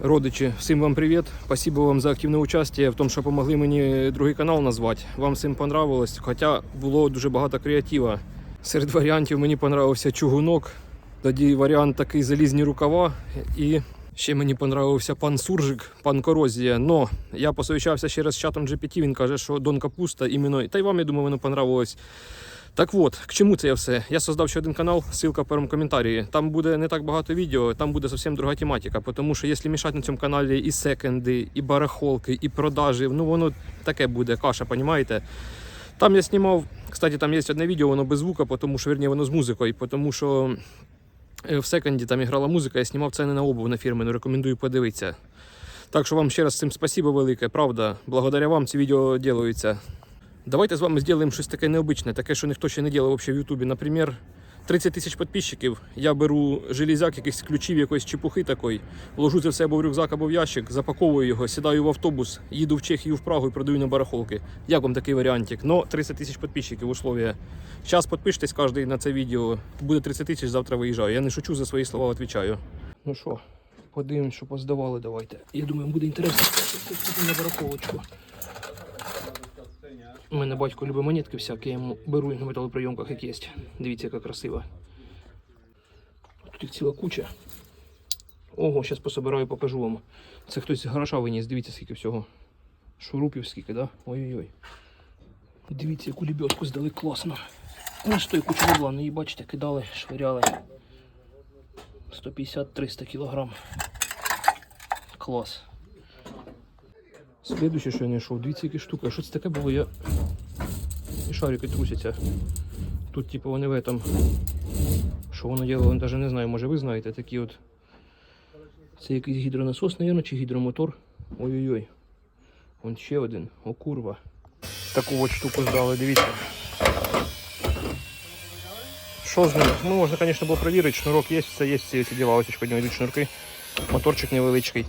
Родичі, всім вам привіт. Спасибо вам за активне участь в тому, що допомогли мені другий канал назвати. Вам всім понравилось, хоча було дуже багато креатива. Серед варіантів мені понравився чугунок, тоді варіант такий залізні рукава і ще мені понравився пан Суржик, пан Корозія. Но я посовічався ще раз з чатом GPT, він каже, що Дон Капуста іменно. Та й вам, я думаю, воно понравилось. Так от, к чому це я все? Я создав ще один канал, ссылка в першому коментарі. Там буде не так багато відео, там буде зовсім друга тематика. Тому що якщо мішати на цьому каналі і секонди, і барахолки, і продажі, ну воно таке буде, каша, понімаєте? Там я знімав, кстати, там є одне відео, воно без звука, тому що, вірні, воно з музикою, тому що е, в секонді там грала музика, я знімав це не на обув на фірми, рекомендую подивитися. Так що вам ще раз цим спасибо велике, правда. Благодаря вам ці відео делаються. Давайте з вами зробимо щось таке необичне, таке, що ніхто ще не робив в Ютубі. Наприклад, 30 тисяч підписчиків. Я беру железяк, якийсь ключів, якоїсь чепухи такої, ложу це все або в рюкзак, або в ящик, запаковую його, сідаю в автобус, їду в Чехію в Прагу і продаю на барахолки. Як вам такий варіантик? Но 30 тисяч підписчиків условия. Зараз підпишитесь кожен на це відео. Буде 30 тисяч, завтра виїжджаю. Я не шучу за свої слова, відповідаю. Ну що, подивимось, що поздавали, давайте. Я думаю, буде інтересно. на барахолочку. У мене батько любить монетки всякі, я йому беру на металоприйомках, як є. Дивіться, яка красива. Тут їх ціла куча. Ого, зараз пособираю, покажу вам. Це хтось з гаража виніс, дивіться, скільки всього. Шурупів скільки, да? Ой-ой-ой. Дивіться, яку лебедку здали класно. На що кучу бабла, ну її бачите, кидали, швиряли. 150-300 кілограм. Клас. Слідуюче, що я знайшов, дивіться, яка штука. Що це таке було? Я... І шарики трусяться. Тут, типу, вони в этом. Що воно діло, навіть не знаю, може ви знаєте, такі от. Це якийсь гідронасос, мабуть, чи гідромотор. Ой-ой-ой. Вон ще один. О, курва. Таку от штуку здали, дивіться. Що з ним? Ну, можна, звісно, було перевірити, шнурок є, все є, ці діла, ось під нього йдуть шнурки. Моторчик невеличкий.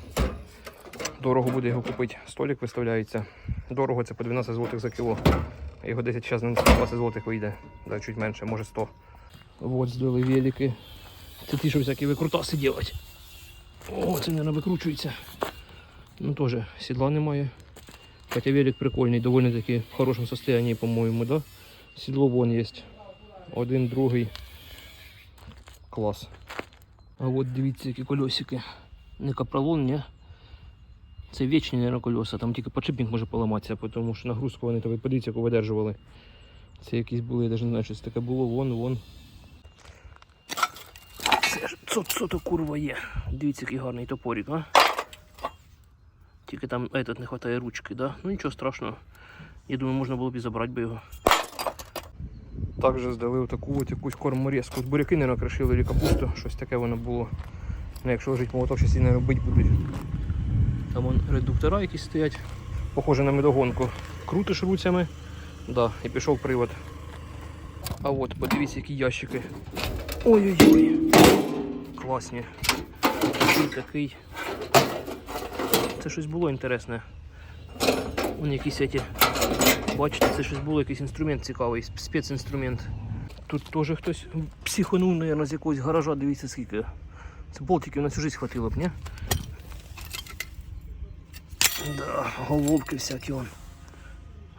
Дорого буде його купити. Столик виставляється. Дорого це по 12 злотих за кіло. Його 10 зараз на 20 злотих вийде. Да, чуть менше, може 100. Вот здали велики. Це ті, що всякі викрутаси делать. О, це, мабуть, викручується. Ну теж сідла немає. Хоча велик прикольний, доволі таки в хорошому состоянии, по-моєму, да? Сідло вон є. Один, другий. Клас. А от дивіться, які колесики. Не капролон, ні? Це вічні, мабуть, колеса, там тільки подшипник може поламатися, тому що нагрузку вони тобі подивіться, яку видержували. Це якісь були, я навіть не знаю, що це таке було, вон, вон. Це ж це, це то курва є. Дивіться, який гарний топорик, а? Тільки там этот, не вистачає ручки, да? Ну нічого страшного. Я думаю, можна було б і забрати би його. Також здали таку от якусь корморезку. От буряки не накришили, або капусту, щось таке воно було. Ну, якщо лежить молоток, щось і не робити будуть. Там вон редуктора якісь стоять. Похоже на медогонку. Крутиш руцями. Да, і пішов привод. А от, подивіться, які ящики. Ой-ой-ой. Класні. Такий такий. Це щось було інтересне. Вон якісь эти. Бачите, це щось було, якийсь інструмент цікавий, спецінструмент. Тут теж хтось психонув, мабуть, з якогось гаража, дивіться скільки. Це болтиків на всю жизнь хватило б, ні? Да, головки всякі он.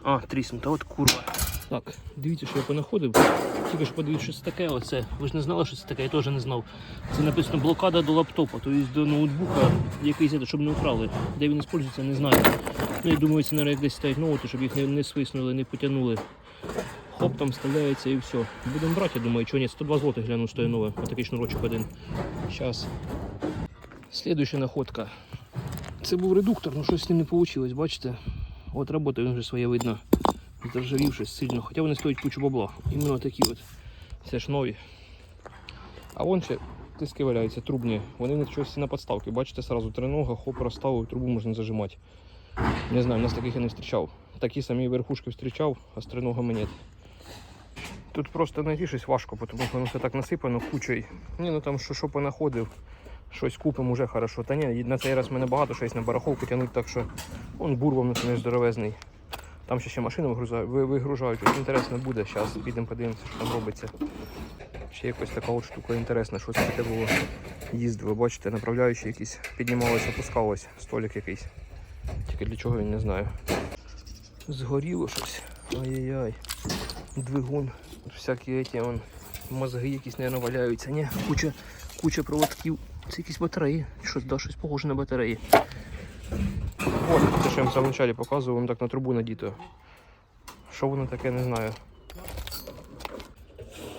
А, тріснута, от курва. Так, дивіться, що я понаходив. Тільки ж подивіться, що це таке оце. Ви ж не знали, що це таке, я теж не знав. Це написано блокада до лаптопа, тобто до ноутбука, якийсь, це, щоб не украли. Де він використовується, не знаю. Ну, я думаю, це, як десь стоять ноути, щоб їх не, не свиснули, не потягнули. Хоп, там вставляється і все. Будемо брати, я думаю, чого ні, 102 злотих гляну стоїть нове. Отакий шнурочок один. Зараз. Слідуюча находка. Це був редуктор, але щось з ним не вийшло, бачите? От робота він вже своє видно. Заржавів сильно. Хоча вони стоять кучу бабла. Іменно такі от. Це ж нові. А вон ще тиски валяються, трубні. Вони в щось на подставки. Бачите, сразу тринога, хоп, розставив, трубу можна зажимати. Не знаю, у нас таких я не зустрічав. Такі самі верхушки зустрічав, а з триногами нет. Тут просто знайти щось важко, тому що воно все так насипано кучою. Ні, ну там що, що понаходив. Щось купимо вже хорошо. Та ні, на цей раз мене багато щось на барахолку тягнуть, так що он бурбом не здоровезний. Там ще ще машину вигружають. Ось інтересно буде. Зараз підемо подивимося, що там робиться. Ще якось така от штука інтересна, що це таке було. їздили, бачите, направляючі якісь піднімалися, опускалось, столик якийсь. Тільки для чого він не знаю. Згоріло щось. Ай-яй-яй. Двигун. Всякі ті, вон, мозги якісь, мабуть, валяються. Ні, куча, куча проводків. Це якісь батареї. Щось, да, щось похоже на батареї. О, те, що я вам в самому началі показував, воно так на трубу надіто. Що воно таке, не знаю.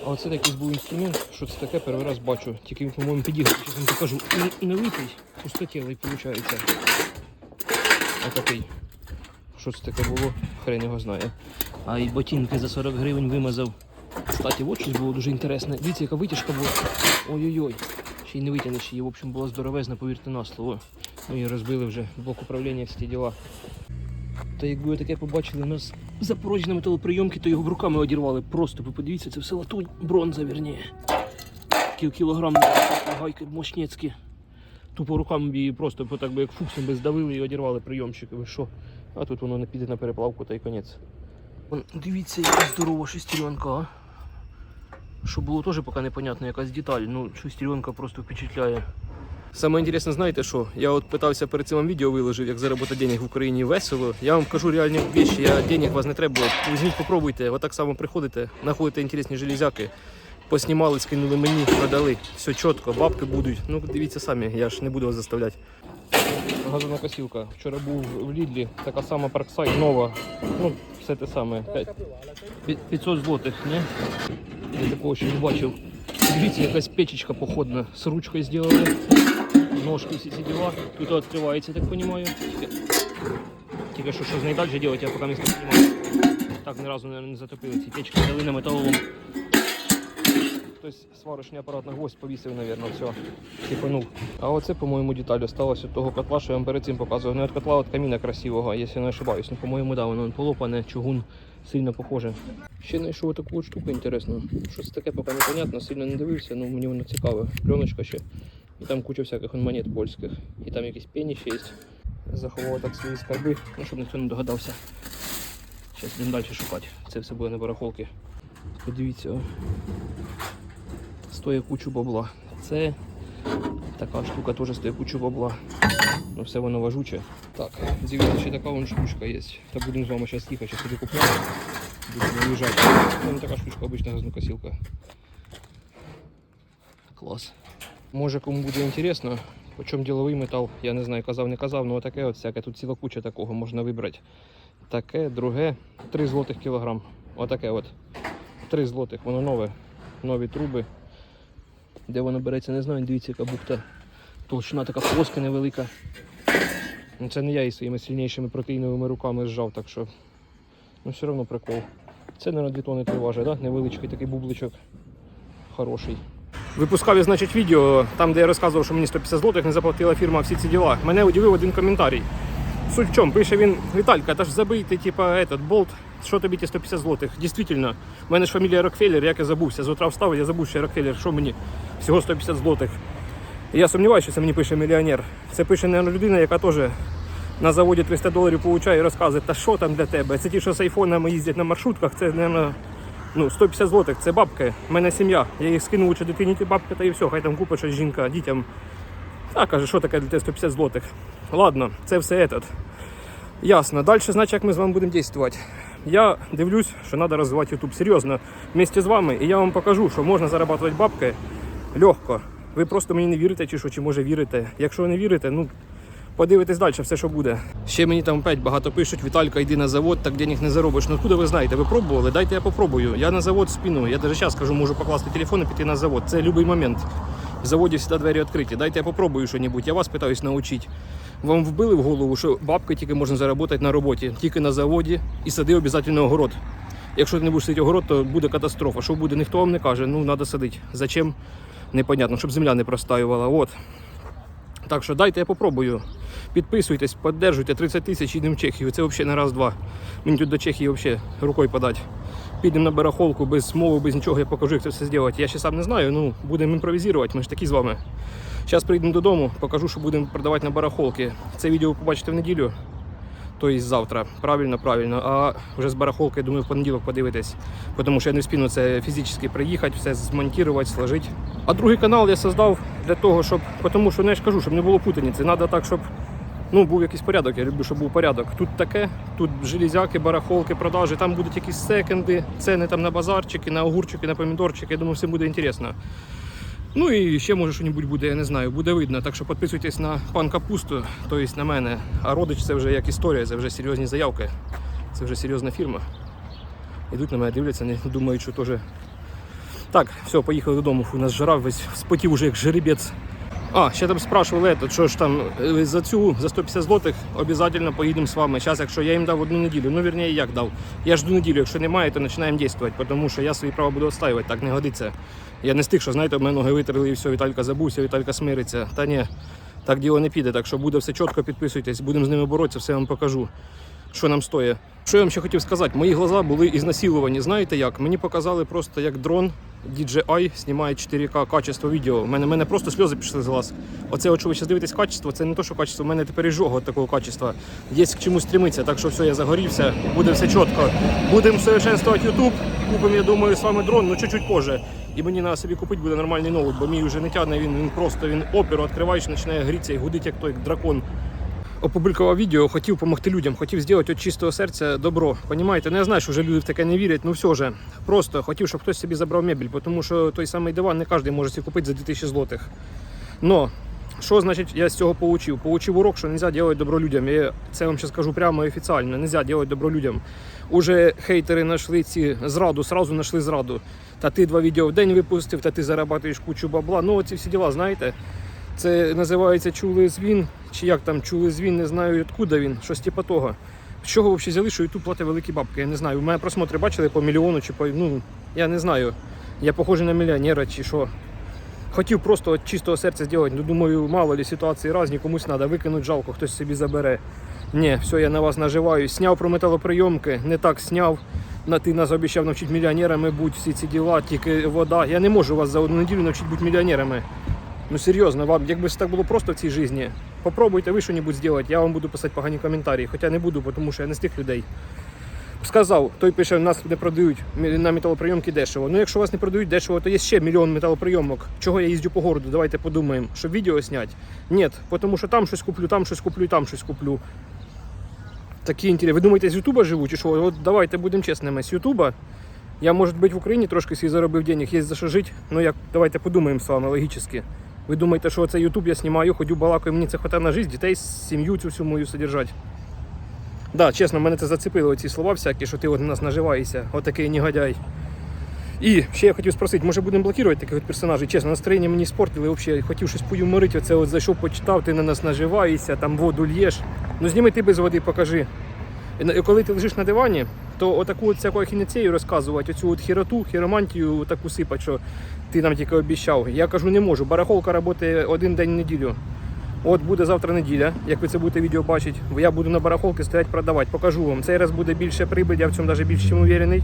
А оце якийсь був інструмент, що це таке, перший раз бачу. Тільки він, по-моєму, підігнутий, зараз вам покажу. І, і налитий, пустотілий, виходить. Отакий. Що це таке було, хрен його знає. А і ботинки за 40 гривень вимазав. Кстати, от щось було дуже інтересне. Дивіться, яка витяжка була. Ой-ой-ой. Ще й не витягнеш її, в общем, була здоровезна, повірте на слово. Ну і розбили вже блок управління, всі ті діла. Та якби ви таке побачили у нас запорожні металоприйомки, то його б руками одірвали. Просто ви подивіться, це все латунь, бронза, вірніше. Кіл кілограм гайки мощнецькі. Тупо руками б її просто так би як фуксом би здавили і одірвали прийомчики. Ви що? А тут воно не піде на переплавку та й конець. Дивіться, яка здорова шестеренка, а. Що було теж поки непонятно, якась деталь. Ну, шестеренка просто впечатляє. Саме інтересне, знаєте що? Я от питався перед цим відео виложив, як заробити денег в Україні весело. Я вам кажу реальні речі, я денег вас не треба. Візьміть, попробуйте, отак само приходите, знаходите інтересні железяки. Поснімали, скинули мені, продали. Все чітко, бабки будуть. Ну, дивіться самі, я ж не буду вас заставляти. Газовна косілка. Вчора був в Лідлі, така сама Парксайд, нова. Ну, все те саме. 500 злотих, ні? Я такого ще не бачив. Дивіться, якась печечка походна. З ручкою зробили. Ножки всі ці діла. Тут відкривається, так розумію. Тільки, що, що з нею далі робити, я поки не розумію. Так ні разу мабуть, не затопили ці печки, дали на металолом. Хтось сварочний апарат на гвоздь повісив, мабуть, все. Типанув. А оце, по-моєму, деталь осталась від того котла, що я вам перед цим показував. Не від котла, а від каміна красивого, якщо не ошибаюсь. Ну, по-моєму, да, воно полопане, чугун сильно похоже. Ще знайшов таку штуку інтересну. Щось таке поки непонятно, сильно не дивився, ну мені воно цікаве. Пленочка ще. І там куча всяких монет польських. І там якісь пені ще є. Заховав так свої скарби, ну, щоб ніхто не догадався. Зараз будемо далі шукати. Це все буде на барахолки. Подивіться. Стоїть кучу бабла. Це така штука теж стоїть кучу бабла. Ну все воно важуче. Так, дивіться, ще така вон штучка є. Та будемо з вами зараз їхати, сюди купляти. Будемо виїжджати. Ну, така штучка, обична газонокосілка. Клас. Може кому буде інтересно, по чому діловий метал, я не знаю, казав, не казав, ну таке от всяке, тут ціла куча такого можна вибрати. Таке, друге, 3 злотих кілограм. Отаке от. 3 злотих, воно нове. Нові труби. Де воно береться, не знаю, дивіться, яка бухта. Толщина така плоска невелика. Ну, Це не я із своїми сильнішими протеїновими руками зжав, так що. Ну все одно прикол. Це, мабуть, 2 тони важить, да? невеличкий такий бубличок. Хороший. Випускав я, значить, відео, там, де я розказував, що мені 150 злотих не заплатила фірма всі ці діла. Мене удивив один коментарій. Суть в чому? Пише він, Віталька, та ж забий ти, типа, этот, болт, що тобі ті 150 злотих? Дійсно, в мене ж фамілія Рокфеллер, як я забувся. З утра встав, я забув, що Рокфеллер, що мені? Всього 150 злотих. Я сумніваюся, що це мені пише мільйонер. Це пише, мабуть, людина, яка теж на заводі 300 доларів получає і розказує, та що там для тебе? Це ті, що з айфонами їздять на маршрутках, це, мабуть, ну, 150 злотих, це бабки. У мене сім'я. Я їх скинув чи дитині ті бабки, та і все, хай там купить щось жінка дітям. А каже, що таке для тебе 150 злотих? Ладно, це все этот. Ясно. Далі, значить, як ми з вами будемо діяти. Я дивлюсь, що треба розвивати YouTube серйозно вместе з вами, і я вам покажу, що можна заробляти бабки легко. Ви просто мені не вірите, чи що, чи може вірите. Якщо не вірите, ну подивитесь далі, все, що буде. Ще мені там опять багато пишуть, Віталька, йди на завод, так денег не заробиш. Ну откуда ви знаєте? Ви пробували? Дайте я попробую. Я на завод спіну. Я навіть зараз кажу, можу покласти телефон і піти на завод. Це будь-який момент. В заводі завжди двері відкриті. Дайте я попробую щось. Я вас питаюсь навчити. Вам вбили в голову, що бабки тільки можна заробити на роботі, тільки на заводі і сади обов'язково огород. Якщо ти не будеш садити огород, то буде катастрофа. Що буде, ніхто вам не каже, ну треба садити. Зачем? Непонятно, щоб земля не простаювала. От. Так що дайте я попробую. Підписуйтесь, піддержуйте 30 тисяч, їдемо в Чехію. Це взагалі на раз-два. Мені тут до Чехії взагалі рукою подати. Підемо на барахолку без мови, без нічого, я покажу, як це все зробити. Я ще сам не знаю, ну будемо імпровізувати, ми ж такі з вами. Зараз прийдемо додому, покажу, що будемо продавати на барахолки. Це відео побачите в неділю. Тобто завтра. Правильно, правильно. А вже з барахолки, думаю, в понеділок подивитись. Тому що я не вспіну це фізично приїхати, все змонтувати, сложити. А другий канал я создав для того, щоб. Тому що не ж кажу, щоб не було путаниці. Треба так, щоб ну, був якийсь порядок. Я люблю, щоб був порядок. Тут таке, тут железяки, барахолки, продажі, там будуть якісь секонди, ціни там на базарчики, на огурчики, на помідорчики. Я думаю, всім буде інтересно. Ну і ще може щось буде, я не знаю, буде видно. Так що підписуйтесь на пан Капусту, тобто на мене. А родич це вже як історія, це вже серйозні заявки. Це вже серйозна фірма. Ідуть на мене, дивляться, не думають, що теж. Так, все, поїхали додому. Фу, нас жара весь спотів уже як жеребець. А, ще там спрашивали, этот, що ж там е, за цю, за 150 злотих обов'язково поїдемо з вами. Зараз, якщо я їм дав одну неділю, ну вірніше, як дав. Я жду неділю, якщо немає, то починаємо діяти, тому що я свої права буду відстоювати, так не годиться. Я не з тих, що знаєте, в мене ноги витерли і все, Віталька забувся, Віталька смириться. Та ні, так діло не піде. Так що буде все чітко, підписуйтесь, будемо з ними боротися, все вам покажу, що нам стоїть. Що я вам ще хотів сказати, мої глаза були ізнасиловані. Знаєте як? Мені показали просто як дрон DJI знімає 4К качество відео. У мене, мене просто сльози пішли з глаз. Оце, от, що ви зараз дивитесь качество, це не то, що качество, у мене тепер і жога такого качества. Є к чому стремитися, так що все, я загорівся, буде все чітко. Будемо совершенствувати YouTube, купимо, я думаю, з вами дрон, ну чуть-чуть позже. І мені треба собі купити буде нормальний ноут, бо мій вже не тягне, він, він просто він оперу відкриваєш, починає грітися і гудить, як той як дракон опублікував відео, хотів допомогти людям, хотів зробити від чистого серця добро. Понімаєте? Ну я знаю, що вже люди в таке не вірять, ну все же. Просто хотів, щоб хтось собі забрав мебель, тому що той самий диван не кожен може собі купити за 2000 злотих. Но що значить я з цього получив? Получив урок, що не можна робити добро людям. Я це вам зараз скажу прямо і офіційно. Не можна робити добро людям. Уже хейтери знайшли ці зраду, сразу знайшли зраду. Та ти два відео в день випустив, та ти заробляєш кучу бабла. Ну оці всі діла, знаєте. Це називається чулий звін, чи як там чулий звін, не знаю откуда він, щось типу того. З чого взагалі взяли, що YouTube платить великі бабки? Я не знаю. У мене просмотри бачили по мільйону чи по. Ну, я не знаю. Я похожий на мільйонера чи що. Хотів просто від чистого серця зробити, ну думаю, мало ли ситуації різні, комусь треба викинути жалко, хтось собі забере. Ні, все, я на вас наживаю. Сняв про металоприйомки, не так сняв. Ти нас обіцяв навчити мільйонерами будь всі ці діла, тільки вода. Я не можу вас за одну неділю навчити бути мільйонерами. Ну серйозно, вам, якби так було просто в цій житті, попробуйте ви щось зробити, я вам буду писати погані коментарі. Хоча не буду, тому що я не з тих людей. Сказав, той пише, нас не продають на металоприйомки дешево. Ну якщо вас не продають дешево, то є ще мільйон металоприйомок. Чого я їздю по городу? Давайте подумаємо, щоб відео зняти. Ні, тому що там щось куплю, там щось куплю, там щось куплю. Такі інтереси. Ви думаєте, з Ютуба живу чи що? От давайте будемо чесними. З Ютуба я, може бути, в Україні трошки свій заробив денег, є за що жити. Ну як давайте подумаємо з вами логічно. Ви думаєте, що це Ютуб я знімаю, ходю балакаю, мені це хватає на життя, дітей, сім'ю цю всю мою содержати. Да, чесно, мене це зацепило ці слова всякі, що ти от на нас наживаєшся, отакий негодяй. І ще я хотів спросити, може будемо блокувати таких от персонажів? Чесно, настроєння мені спортили, взагалі хотів щось поюморити, оце от зайшов, почитав, ти на нас наживаєшся, там воду л'єш. Ну зніми ти без води, покажи. І коли ти лежиш на дивані, то отаку от всяку ахінецею розказувати, оцю от хіроту, хіромантію таку сипать, що ти нам тільки обіцяв. Я кажу, не можу. Барахолка працює один день в неділю. От буде завтра неділя, як ви це будете відео бачити, я буду на барахолки стояти продавати. Покажу вам. Цей раз буде більше прибиль, я в цьому навіть більш чим уверений.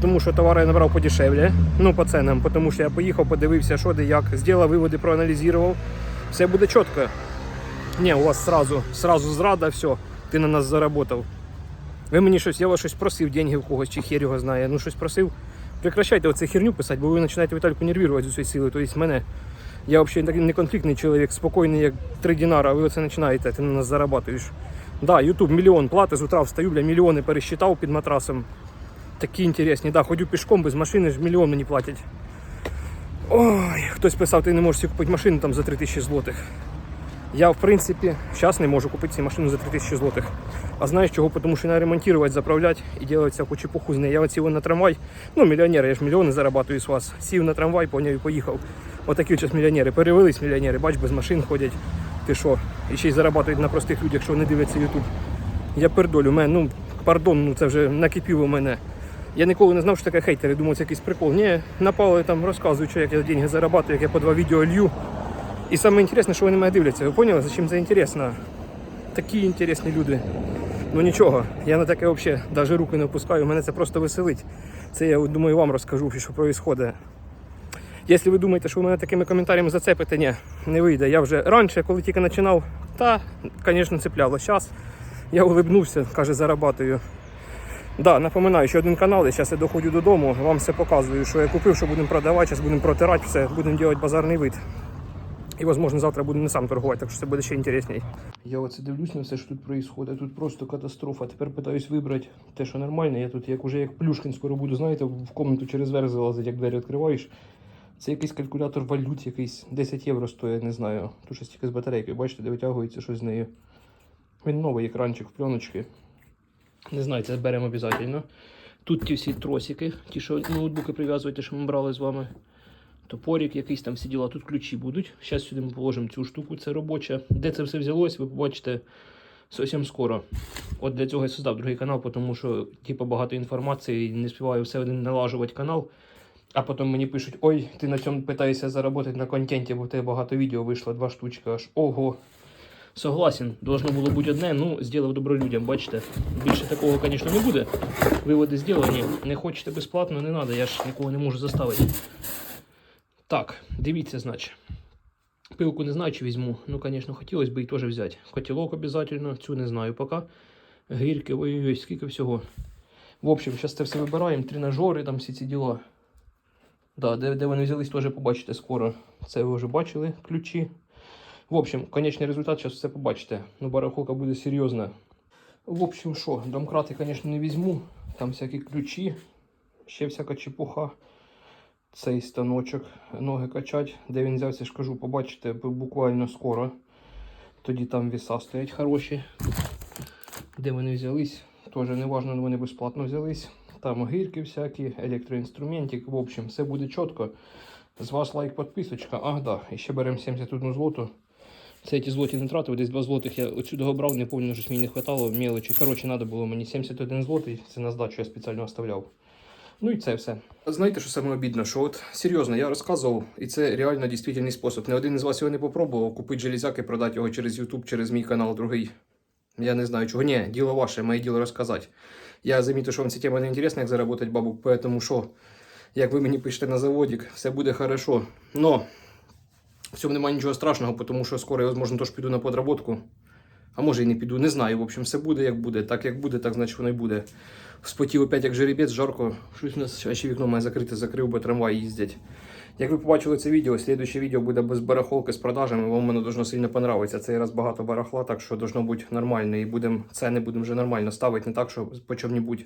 Тому що товари я набрав подешевле, ну по ценам, тому що я поїхав, подивився, що де як, зробив виводи, проаналізував. Все буде чітко. Ні, у вас сразу, сразу зрада, все, ти на нас заработав. Ви мені щось, я вас щось просив, деньги в когось, чи хер його знає, ну щось просив. Прекращайте оце херню писати, бо ви починаєте Вітальку нервувати з усієї сили. Тобто мене, я взагалі не конфліктний чоловік, спокійний, як три динара, а ви оце починаєте, ти на нас зарабатуєш. Да, Ютуб мільйон плати, з утра встаю, бля, мільйони пересчитав під матрасом. Такі інтересні, да, ходю пішком без машини, ж мільйон мені платять. Ой, хтось писав, ти не можеш купити машину там за 3000 злотих. Я, в принципі, зараз не можу купити цю машину за 3000 злотих. А знаєш чого? Тому що треба ремонтувати, заправляти і робити всяку чепуху з нею. Я от сів на трамвай, ну мільйонер, я ж мільйони зарабатую з вас. Сів на трамвай, поняв і поїхав. Отакі зараз мільйонери. Перевелись мільйонери, бач, без машин ходять. Ти що? І ще й зарабатують на простих людях, що не дивляться Ютуб. Я пердолю, мене, ну, пардон, ну це вже накипів у мене. Я ніколи не знав, що таке хейтери. Думав, це якийсь прикол. Ні, напали там, розказують, що як я деньги зарабатую, як я по два відео лью. І саме інтересне, що вони мене дивляться. Ви поняли, за чим це інтересно? Такі інтересні люди. Ну нічого, я на таке взагалі навіть руки не опускаю, мене це просто веселить. Це я думаю вам розкажу, що відбувається. Якщо ви думаєте, що ви мене такими коментарями зацепите, ні, не вийде. Я вже раніше, коли тільки починав, та, звісно, цепляло. Зараз Я улибнувся, каже, зарабатую. Да, напоминаю, що один канал, і зараз я доходжу додому, вам все показую, що я купив, що будемо продавати, зараз будемо протирати все, будемо робити базарний вид. І, можливо, завтра буду не сам торгувати, так що це буде ще інтересніше. Я оце дивлюсь на все, що тут відбувається. Тут просто катастрофа. Тепер питаюсь вибрати те, що нормальне. Я тут як уже як Плюшкін скоро буду, знаєте, в комнату через верх залазити, як двері відкриваєш. Це якийсь калькулятор валют, якийсь 10 євро стоїть, не знаю. Тут щось тільки з батарейки, бачите, де витягується щось з нею. Він новий екранчик в пленочці. Не знаю, це беремо обов'язково. Тут ті всі тросики, ті, що ноутбуки прив'язуєте, що ми брали з вами. Топорик, якийсь там всі діла. Тут ключі будуть. Зараз сюди ми положимо цю штуку, це робоча. Де це все взялось, ви побачите зовсім скоро. От для цього я создав другий канал, тому що типу, багато інформації, і не співаю все один налажувати канал. А потім мені пишуть: ой, ти на цьому питаєшся заробити на контенті, бо в тебе багато відео вийшло, два штучки аж. Ого. Согласен, должно було бути одне, ну, зробив добро людям, бачите. Більше такого, звісно, не буде. Виводи зроблені. Не хочете безплатно, не треба, я ж нікого не можу заставити. Так, дивіться, значить. Пилку не знаю, чи візьму. Ну, звісно, хотілося б і теж взяти. Котілок обов'язково, цю не знаю поки. Гірки, ой-ой-ой, скільки всього. В общем, зараз це все вибираємо, тренажери, там всі ці діла. Да, де, де вони взялись, теж побачите скоро. Це ви вже бачили, ключі. В общем, конечний результат зараз все побачите. Ну, барахолка буде серйозна. В общем, що, домкрати, звісно, не візьму. Там всякі ключі, ще всяка чепуха. Цей станочок, ноги качать. Де він взявся, ж кажу, побачите буквально скоро. Тоді там віса стоять хороші. Де вони взялись, теж не важно, вони безплатно взялись. Там гірки всякі, електроінструментик. В общем, все буде чітко. З вас лайк, підписочка. Ах, да. І ще беремо 71 злоту. Це ті злоті не тратив, десь 2 злотих я отсюди брав, не пам'ятаю, що мені не хватало мелочі. Коротше, треба було мені 71 злотий, це на здачу я спеціально оставляв. Ну і це все. Знаєте, що саме обідно? Що от серйозно, я розказував, і це реально дійсний спосіб. Не один із вас його не попробував, купити железяки, продати його через YouTube, через мій канал другий. Я не знаю чого. Ні, діло ваше, моє діло розказати. Я замітив, що вам ця тема не інтересна, як заробити бабу, тому що, як ви мені пишете на заводик, все буде хорошо. Но в цьому немає нічого страшного, тому що скоро я, можливо, теж піду на подработку. А може і не піду, не знаю. В общем, все буде як буде. Так як буде, так значить воно й буде. Вспотів опять як жеребець, жарко. Щось у нас ще вікно має закрите, закрив, бо трамвай їздять. Як ви побачили це відео, слідуюче відео буде без барахолки з продажами. Вам воно должно сильно понравитися. Цей раз багато барахла, так що должно бути нормально. І будемо ціни будемо вже нормально ставити, не так, що по чому-небудь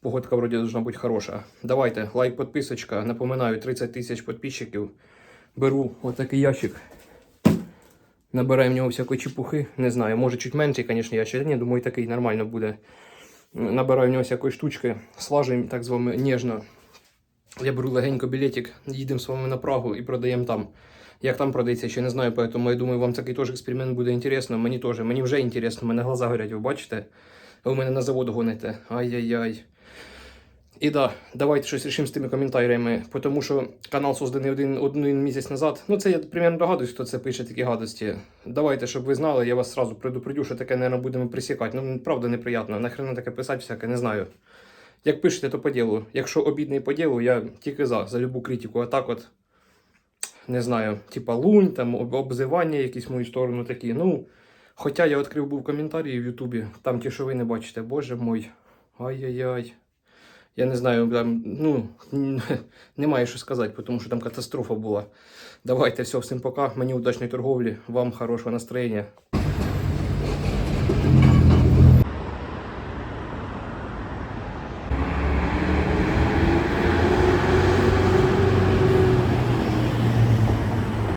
погодка вроді должна бути хороша. Давайте, лайк, підписочка. Напоминаю, 30 тисяч підписчиків. Беру отакий ящик. Набираю в нього всякої чепухи. Не знаю, може чуть менший, звісно, ящик. Ні, думаю, такий нормально буде. Набираю в нього всякої штучки, слажуємо так з вами ніжно. Я беру легенько білетик, їдемо з вами на Прагу і продаємо там. Як там продається, ще не знаю, поэтому я думаю, вам такий теж експеримент буде інтересно. Мені теж, мені вже інтересно, мене глаза горять, ви бачите? Ви мене на завод гоните. Ай-яй-яй. І да, давайте щось рішимо з тими коментарями, тому що канал созданий один, один місяць назад. Ну, це я примерно догадуюсь, хто це пише такі гадості. Давайте, щоб ви знали, я вас сразу предупредю, що таке, мабуть, будемо присікати. Ну, правда, неприємно. Нахрена таке писати всяке, не знаю. Як пишете, то по ділу. Якщо обідний по ділу, я тільки за, за любу критику. А так от, не знаю, типа лунь, там обзивання якісь в мою сторону такі. Ну, хоча я відкрив був коментарі в Ютубі, там ті, що ви не бачите, боже мой. Ай-яй-яй. Я не знаю, там, ну, немає що сказати, тому що там катастрофа була. Давайте, все, всім пока. Мені удачної торговлі, вам хорошого настроєння.